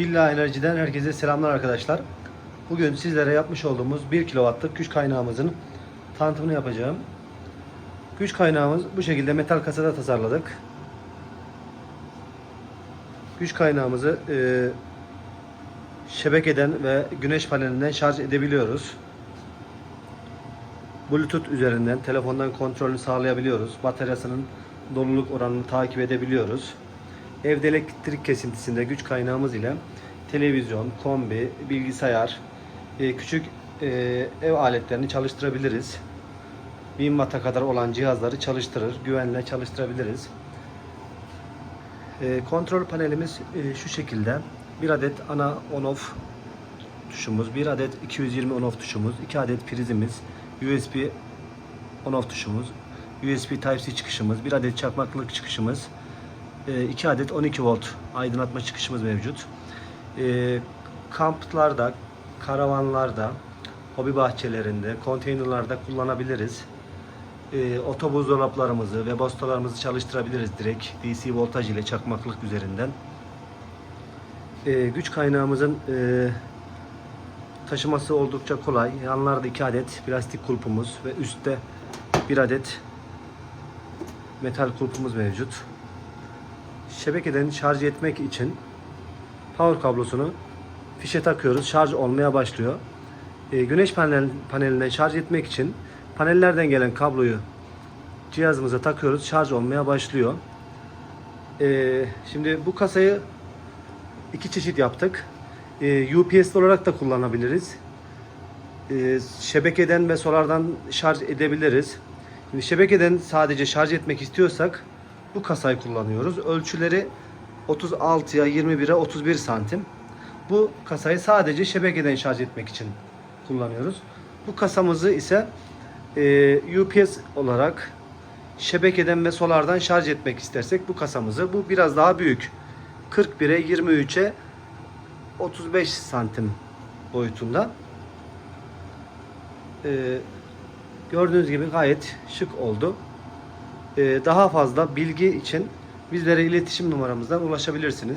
Pilla Enerji'den herkese selamlar arkadaşlar. Bugün sizlere yapmış olduğumuz 1 kW'lık güç kaynağımızın tanıtımını yapacağım. Güç kaynağımız bu şekilde metal kasada tasarladık. Güç kaynağımızı e, şebekeden ve güneş panelinden şarj edebiliyoruz. Bluetooth üzerinden telefondan kontrolünü sağlayabiliyoruz. Bataryasının doluluk oranını takip edebiliyoruz. Evde elektrik kesintisinde güç kaynağımız ile televizyon, kombi, bilgisayar, e, küçük e, ev aletlerini çalıştırabiliriz. 1000 Watt'a kadar olan cihazları çalıştırır, güvenle çalıştırabiliriz. E, kontrol panelimiz şu şekilde. Bir adet ana on-off tuşumuz, bir adet 220 on-off tuşumuz, iki adet prizimiz, USB on-off tuşumuz, USB Type-C çıkışımız, bir adet çakmaklık çıkışımız, 2 adet 12 volt aydınlatma çıkışımız mevcut. E, kamplarda, karavanlarda, hobi bahçelerinde, konteynerlarda kullanabiliriz. E, oto buzdolaplarımızı ve bostalarımızı çalıştırabiliriz direkt DC voltaj ile çakmaklık üzerinden. Güç kaynağımızın e, taşıması oldukça kolay. Yanlarda 2 adet plastik kulpumuz ve üstte bir adet metal kulpumuz mevcut şebekeden şarj etmek için power kablosunu fişe takıyoruz. Şarj olmaya başlıyor. Ee, güneş panel, panelinden şarj etmek için panellerden gelen kabloyu cihazımıza takıyoruz. Şarj olmaya başlıyor. Ee, şimdi bu kasayı iki çeşit yaptık. Ee, UPS olarak da kullanabiliriz. Şebekeden ve solardan şarj edebiliriz. Şimdi şebekeden sadece şarj etmek istiyorsak bu kasayı kullanıyoruz. Ölçüleri 36'ya 21'e 31 santim. Bu kasayı sadece şebekeden şarj etmek için kullanıyoruz. Bu kasamızı ise e, UPS olarak şebekeden ve solardan şarj etmek istersek bu kasamızı bu biraz daha büyük. 41'e 23'e 35 santim boyutunda. E, gördüğünüz gibi gayet şık oldu. Ee, daha fazla bilgi için bizlere iletişim numaramızdan ulaşabilirsiniz.